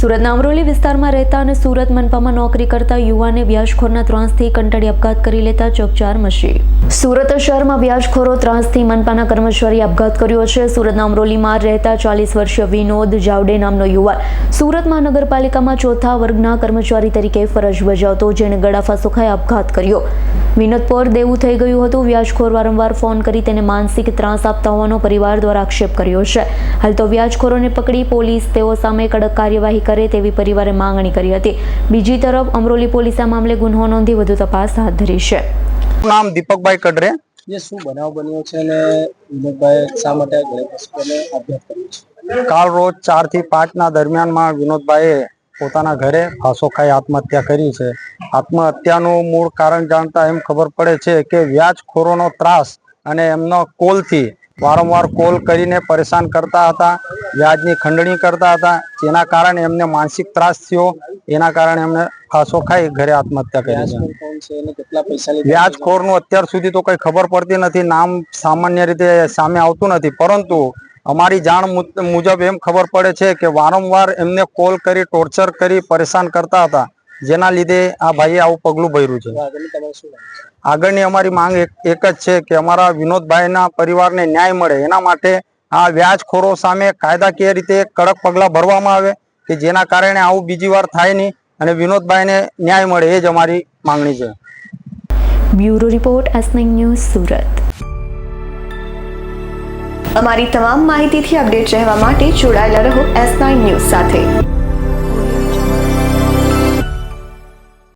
સુરતના અમરોલી વિસ્તારમાં રહેતા અને સુરત મનપામાં નોકરી કરતા યુવાને વ્યાજખોરના ત્રાસથી કંટાળી આપઘાત કરી લેતા ચકચાર મચી. સુરત શહેરમાં વ્યાજખોરો ત્રાસથી મનપાના કર્મચારી આપઘાત કર્યો છે. સુરતના અમરોલીમાં રહેતા ચાલીસ વર્ષીય વિનોદ જાવડે નામનો યુવાન સુરત મહાનગરપાલિકામાં ચોથા વર્ગના કર્મચારી તરીકે ફરજ બજાવતો, જેણે ગળાફા સુખાય આપઘાત કર્યો. વિનોદ પર દેવું થઈ ગયું હતું. વ્યાજખોર વારંવાર ફોન કરી તેને માનસિક ત્રાસ આપતા હોવાનો પરિવાર દ્વારા આક્ષેપ કર્યો છે. હાલ તો વ્યાજખોરોને પકડી પોલીસ, તેઓ સામે કડક કાર્યવાહી કરે તેવી પરિવારે માંગણી કરી હતી. બીજી તરફ અમરોલી પોલીસ આ મામલે ગુન્હો નોંધી વધુ તપાસ હાથ ધરી છે. નામ? દીપકભાઈ કડરે. જે શું બનાવ બન્યો છે અને વિનોદભાઈ શા માટે અભ્યાસ કર્યો છે? કાલ રોજ ચારથી પાંચ ના દરમિયાનમાં વિનોદભાઈએ પોતાના ઘરે ફાંસો ખાઈ આત્મહત્યા કરી છે. આત્મહત્યાનું મૂળ કારણ જાણતા એમ ખબર પડે છે કે વ્યાજખોરોનો ત્રાસ અને એમનો કોલથી વારંવાર કોલ કરીને પરેશાન કરતા હતા વ્યાજની ખંડણી કરતા હતા જેના કારણે એમને માનસિક ત્રાસ થયો એના કારણે એમને ફાંસો ખાઈ ઘરે આત્મહત્યા કરી છે વ્યાજખોરનું અત્યાર સુધી તો કંઈ ખબર પડતી નથી નામ સામાન્ય રીતે સામે આવતું નથી પરંતુ અમારી જાણ મુજબ એમ ખબર પડે છે કે વારંવાર એમને કોલ કરી ટોર્ચર કરી પરેશાન કરતા હતા. જેના લીધે આ ભાઈએ આવું પગલું ભર્યું છે. આગળની અમારી માંગ એક જ છે કે અમારા વિનોદભાઈના પરિવારને ન્યાય મળે. એના માટે આ વ્યાજખોરો સામે કાયદાકીય રીતે કડક પગલાં ભરવામાં આવે કે જેના કારણે આવું બીજી વાર થાય નહીં અને વિનોદભાઈને ન્યાય મળે એ જ અમારી માંગણી છે. બ્યુરો રિપોર્ટ અસનિંગ ન્યૂઝ સુરત. અમારી તમામ માહિતીથી અપડેટ રહેવા માટે જોડાયેલા રહો એસ નાઇન ન્યૂઝ સાથે.